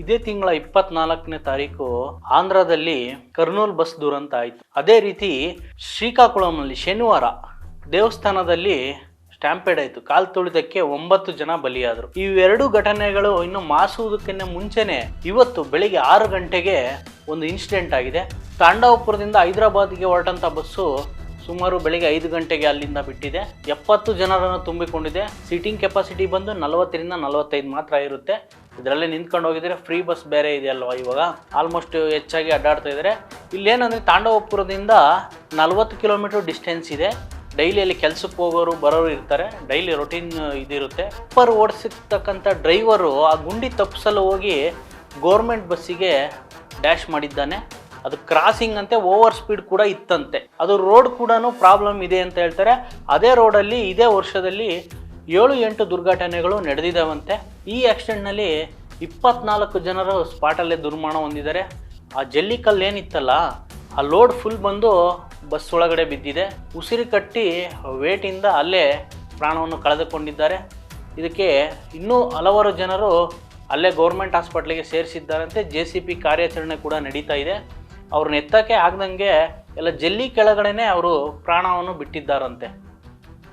ಇದೇ ತಿಂಗಳ ಇಪ್ಪತ್ನಾಲ್ಕನೇ ತಾರೀಕು ಆಂಧ್ರದಲ್ಲಿ ಕರ್ನೂಲ್ ಬಸ್ ದುರಂತ ಆಯಿತು. ಅದೇ ರೀತಿ ಶ್ರೀಕಾಕುಳಂನಲ್ಲಿ ಶನಿವಾರ ದೇವಸ್ಥಾನದಲ್ಲಿ ಸ್ಟ್ಯಾಂಪೇಡ್ ಆಯಿತು. ಕಾಲ್ ತುಳಿದಕ್ಕೆ ಒಂಬತ್ತು ಜನ ಬಲಿಯಾದರು. ಇವೆರಡು ಘಟನೆಗಳು ಇನ್ನು ಮಾಸುವುದಕ್ಕಿಂತ ಮುಂಚೆನೆ ಇವತ್ತು ಬೆಳಿಗ್ಗೆ ಆರು ಗಂಟೆಗೆ ಒಂದು ಇನ್ಸಿಡೆಂಟ್ ಆಗಿದೆ. ತಾಂಡವಪುರದಿಂದ ಹೈದರಾಬಾದ್ಗೆ ಹೊರಟಂಥ ಬಸ್ಸು ಸುಮಾರು ಬೆಳಿಗ್ಗೆ ಐದು ಗಂಟೆಗೆ ಅಲ್ಲಿಂದ ಬಿಟ್ಟಿದೆ. ಎಪ್ಪತ್ತು ಜನರನ್ನು ತುಂಬಿಕೊಂಡಿದೆ. ಸೀಟಿಂಗ್ ಕೆಪಾಸಿಟಿ ಬಂದು ನಲವತ್ತರಿಂದ ನಲವತ್ತೈದು ಮಾತ್ರ ಇರುತ್ತೆ. ಇದರಲ್ಲಿ ನಿಂತ್ಕೊಂಡು ಹೋಗಿದ್ರೆ ಫ್ರೀ ಬಸ್ ಬೇರೆ ಇದೆಯಲ್ವಾ ಇವಾಗ? ಆಲ್ಮೋಸ್ಟ್ ಹೆಚ್ಚಾಗಿ ಅಡ್ಡಾಡ್ತಾ ಇದ್ದಾರೆ. ಇಲ್ಲೇನಂದರೆ ತಾಂಡವಪುರದಿಂದ ನಲವತ್ತು ಕಿಲೋಮೀಟರ್ ಡಿಸ್ಟೆನ್ಸ್ ಇದೆ. ಡೈಲಿ ಅಲ್ಲಿ ಕೆಲ್ಸಕ್ಕೆ ಹೋಗೋರು, ಬರೋರು ಇರ್ತಾರೆ. ಡೈಲಿ ರೊಟೀನ್ ಇದಿರುತ್ತೆ. ಪರ್ ಓಡಿಸಿರ್ತಕ್ಕಂಥ ಡ್ರೈವರು ಆ ಗುಂಡಿ ತಪ್ಪಿಸಲು ಹೋಗಿ ಗೋರ್ಮೆಂಟ್ ಬಸ್ಸಿಗೆ ಡ್ಯಾಶ್ ಮಾಡಿದ್ದಾನೆ. ಅದು ಕ್ರಾಸಿಂಗ್ ಅಂತೆ ಓವರ್ ಸ್ಪೀಡ್ ಕೂಡ ಇತ್ತಂತೆ. ಅದು ರೋಡ್ ಕೂಡ ಪ್ರಾಬ್ಲಮ್ ಇದೆ ಅಂತ ಹೇಳ್ತಾರೆ. ಅದೇ ರೋಡಲ್ಲಿ ಇದೇ ವರ್ಷದಲ್ಲಿ ಏಳು ಎಂಟು ದುರ್ಘಟನೆಗಳು ನಡೆದಿದ್ದಾವಂತೆ ಈ ಆಕ್ಸಿಡೆಂಟ್ನಲ್ಲಿ ಇಪ್ಪತ್ನಾಲ್ಕು ಜನರು ಸ್ಪಾಟಲ್ಲೇ ದುರ್ಮರಣ ಹೊಂದಿದ್ದಾರೆ. ಆ ಜಲ್ಲಿಕಲ್ಲು ಏನಿತ್ತಲ್ಲ, ಆ ಲೋಡ್ ಫುಲ್ ಬಂದು ಬಸ್ ಒಳಗಡೆ ಬಿದ್ದಿದೆ. ಉಸಿರು ಕಟ್ಟಿ ವೇಟಿಂದ ಅಲ್ಲೇ ಪ್ರಾಣವನ್ನು ಕಳೆದುಕೊಂಡಿದ್ದಾರೆ. ಇದಕ್ಕೆ ಇನ್ನೂ ಹಲವಾರು ಜನರು ಅಲ್ಲೇ ಗೌರ್ಮೆಂಟ್ ಹಾಸ್ಪಿಟ್ಲಿಗೆ ಸೇರಿಸಿದ್ದಾರಂತೆ. ಜೆ ಸಿ ಪಿ ಕಾರ್ಯಾಚರಣೆ ಕೂಡ ನಡೀತಾ ಇದೆ. ಅವ್ರನ್ನ ಎತ್ತಕ್ಕೆ ಆಗ್ದಂಗೆ ಎಲ್ಲ ಜಲ್ಲಿ ಕೆಳಗಡೆನೆ ಅವರು ಪ್ರಾಣವನ್ನು ಬಿಟ್ಟಿದ್ದಾರಂತೆ.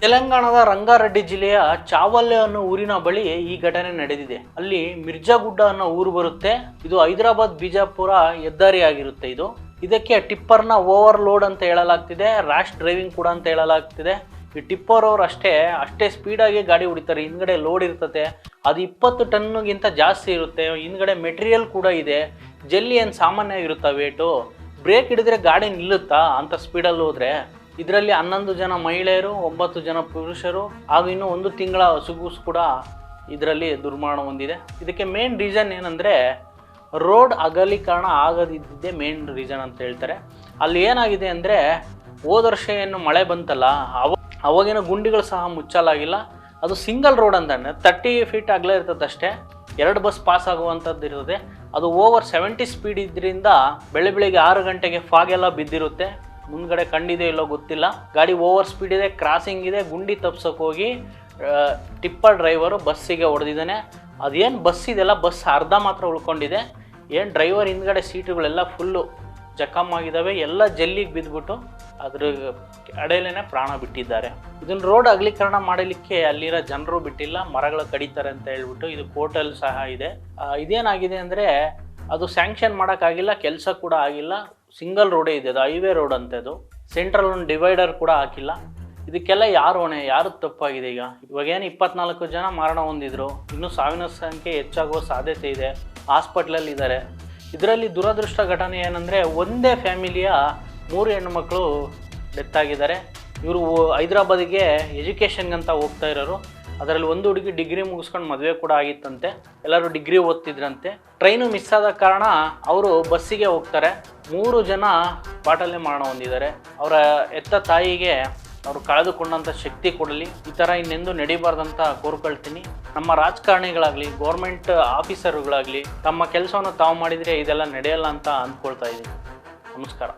ತೆಲಂಗಾಣದ ರಂಗಾರೆಡ್ಡಿ ಜಿಲ್ಲೆಯ ಚಾವಲ್ಲೆ ಅನ್ನೋ ಊರಿನ ಬಳಿ ಈ ಘಟನೆ ನಡೆದಿದೆ. ಅಲ್ಲಿ ಮಿರ್ಜಾಗುಡ್ಡ ಅನ್ನೋ ಊರು ಬರುತ್ತೆ. ಇದು ಹೈದರಾಬಾದ್, ಬಿಜಾಪುರ ಹೆದ್ದಾರಿ ಆಗಿರುತ್ತೆ ಇದು. ಇದಕ್ಕೆ ಟಿಪ್ಪರ್ನ ಓವರ್ಲೋಡ್ ಅಂತ ಹೇಳಲಾಗ್ತಿದೆ. ರ್ಯಾಶ್ ಡ್ರೈವಿಂಗ್ ಕೂಡ ಅಂತ ಹೇಳಲಾಗ್ತಿದೆ. ಈ ಟಿಪ್ಪರ್ ಅವ್ರು ಅಷ್ಟೇ ಅಷ್ಟೇ ಸ್ಪೀಡಾಗಿ ಗಾಡಿ ಹೊಡಿತಾರೆ. ಹಿಂದ್ಗಡೆ ಲೋಡ್ ಇರ್ತದೆ ಅದು ಇಪ್ಪತ್ತು ಟನ್ಗಿಂತ ಜಾಸ್ತಿ ಇರುತ್ತೆ. ಹಿಂದ್ಗಡೆ ಮೆಟೀರಿಯಲ್ ಕೂಡ ಇದೆ. ಜಲ್ಲಿ ಏನು ಸಾಮಾನ್ಯ ಇರುತ್ತಾ ವೇಟು ಬ್ರೇಕ್ ಹಿಡಿದ್ರೆ ಗಾಡಿ ನಿಲ್ಲುತ್ತಾ ಅಂತ ಸ್ಪೀಡಲ್ಲಿ ಹೋದರೆ ಇದರಲ್ಲಿ ಹನ್ನೊಂದು ಜನ ಮಹಿಳೆಯರು, ಒಂಬತ್ತು ಜನ ಪುರುಷರು, ಹಾಗೂ ಇನ್ನೂ ಒಂದು ತಿಂಗಳ ಸುಗುಸು ಕೂಡ ಇದರಲ್ಲಿ ದುರ್ಮರಣ ಹೊಂದಿದೆ. ಇದಕ್ಕೆ ಮೇನ್ ರೀಸನ್ ಏನಂದರೆ ರೋಡ್ ಅಗಲೀಕರಣ ಆಗದಿದ್ದೇ ಮೇನ್ ರೀಸನ್ ಅಂತ ಹೇಳ್ತಾರೆ. ಅಲ್ಲಿ ಏನಾಗಿದೆ ಅಂದರೆ ಹೋದ ವರ್ಷ ಏನು ಮಳೆ ಬಂತಲ್ಲ, ಅವ, ಅವಾಗಿನ ಗುಂಡಿಗಳು ಸಹ ಮುಚ್ಚಲಾಗಿಲ್ಲ. ಅದು ಸಿಂಗಲ್ ರೋಡ್ ಅಂತಾನೆ ತರ್ಟಿ ಫೀಟ್ ಆಗಲೇ ಇರ್ತದೆ ಅಷ್ಟೇ ಎರಡು ಬಸ್ ಪಾಸ್ ಆಗುವಂಥದ್ದು ಇರ್ತದೆ. ಅದು ಓವರ್ ಸೆವೆಂಟಿ ಸ್ಪೀಡ್ ಇದ್ರಿಂದ ಬೆಳೆ ಬೆಳಿಗ್ಗೆ ಆರು ಗಂಟೆಗೆ ಫಾಗ್ ಎಲ್ಲ ಬಿದ್ದಿರುತ್ತೆ. ಮುಂದ್ಗಡೆ ಕಂಡಿದೆ ಇಲ್ಲೋ ಗೊತ್ತಿಲ್ಲ. ಗಾಡಿ ಓವರ್ ಸ್ಪೀಡ್ ಇದೆ ಕ್ರಾಸಿಂಗ್ ಇದೆ, ಗುಂಡಿ ತಪ್ಸಕ್ಕೆ ಹೋಗಿ ಟಿಪ್ಪರ್ ಡ್ರೈವರು ಬಸ್ಸಿಗೆ ಹೊಡೆದಿದ್ದಾನೆ. ಅದೇನು ಬಸ್ ಇದೆಲ್ಲ, ಬಸ್ ಅರ್ಧ ಮಾತ್ರ ಉಳ್ಕೊಂಡಿದೆ. ಏನು ಡ್ರೈವರ್ ಹಿಂದ್ಗಡೆ ಸೀಟುಗಳೆಲ್ಲ ಫುಲ್ಲು ಜಖಮ್ ಆಗಿದ್ದಾವೆ, ಎಲ್ಲ ಜಲ್ಲಿಗೆ ಬಿದ್ದುಬಿಟ್ಟು ಅದ್ರ ಅಡೆಯಲ್ಲೇ ಪ್ರಾಣ ಬಿಟ್ಟಿದ್ದಾರೆ. ಇದನ್ನ ರೋಡ್ ಅಗಲೀಕರಣ ಮಾಡಲಿಕ್ಕೆ ಅಲ್ಲಿರೋ ಜನರು ಬಿಟ್ಟಿಲ್ಲ, ಮರಗಳು ಕಡಿತಾರೆ ಅಂತ ಹೇಳ್ಬಿಟ್ಟು ಇದು ಕೋರ್ಟಲ್ಲಿ ಸಹ ಇದೆ. ಇದೇನಾಗಿದೆ ಅಂದರೆ ಅದು ಸ್ಯಾಂಕ್ಷನ್ ಮಾಡೋಕ್ಕಾಗಿಲ್ಲ ಕೆಲಸ ಕೂಡ ಆಗಿಲ್ಲ ಸಿಂಗಲ್ ರೋಡೇ ಇದೆ ಅದು ಹೈವೇ ರೋಡ್ ಅಂತದು ಸೆಂಟ್ರಲ್ ಒಂದು ಡಿವೈಡರ್ ಕೂಡ ಹಾಕಿಲ್ಲ. ಇದಕ್ಕೆಲ್ಲ ಯಾರು ಹೊಣೆ, ಯಾರು ತಪ್ಪಾಗಿದೆ ಈಗ? ಇವಾಗೇನು ಇಪ್ಪತ್ನಾಲ್ಕು ಜನ ಮರಣ ಹೊಂದಿದ್ರು, ಇನ್ನೂ ಸಾವಿನ ಸಂಖ್ಯೆ ಹೆಚ್ಚಾಗುವ ಸಾಧ್ಯತೆ ಇದೆ. ಹಾಸ್ಪಿಟ್ಲಲ್ಲಿ ಇದ್ದಾರೆ. ಇದರಲ್ಲಿ ದುರದೃಷ್ಟ ಘಟನೆ ಏನಂದರೆ ಒಂದೇ ಫ್ಯಾಮಿಲಿಯ ಮೂರು ಹೆಣ್ಣುಮಕ್ಕಳು ಡೆತ್ ಆಗಿದ್ದಾರೆ. ಇವರು ಹೈದ್ರಾಬಾದಿಗೆ ಎಜುಕೇಷನ್ಗಂತ ಹೋಗ್ತಾ ಇರೋರು. ಅದರಲ್ಲಿ ಒಂದು ಹುಡುಗಿ ಡಿಗ್ರಿ ಮುಗಿಸ್ಕೊಂಡು ಮದುವೆ ಕೂಡ ಆಗಿತ್ತಂತೆ. ಎಲ್ಲರೂ ಡಿಗ್ರಿ ಓದ್ತಿದ್ರಂತೆ. ಟ್ರೈನು ಮಿಸ್ ಆದ ಕಾರಣ ಅವರು ಬಸ್ಸಿಗೆ ಹೋಗ್ತಾರೆ. ಮೂರು ಜನ ಪಾಟಲ್ಲೇ ಮರಣ ಹೊಂದಿದ್ದಾರೆ. ಅವರ ಎತ್ತ ತಾಯಿಗೆ ಅವರು ಕಳೆದುಕೊಂಡಂಥ ಶಕ್ತಿ ಕೊಡಲಿ. ಈ ಥರ ಇನ್ನೆಂದು ನಡಿಬಾರ್ದಂತ ಕೋರ್ಕೊಳ್ತೀನಿ. ನಮ್ಮ ರಾಜಕಾರಣಿಗಳಾಗಲಿ ಗೌರ್ಮೆಂಟ್ ಆಫೀಸರುಗಳಾಗಲಿ ತಮ್ಮ ಕೆಲಸವನ್ನು ತಾವು ಮಾಡಿದರೆ ಇದೆಲ್ಲ ನಡೆಯಲ್ಲ ಅಂತ ಅಂದ್ಕೊಳ್ತಾ ಇದ್ದೀನಿ. ನಮಸ್ಕಾರ.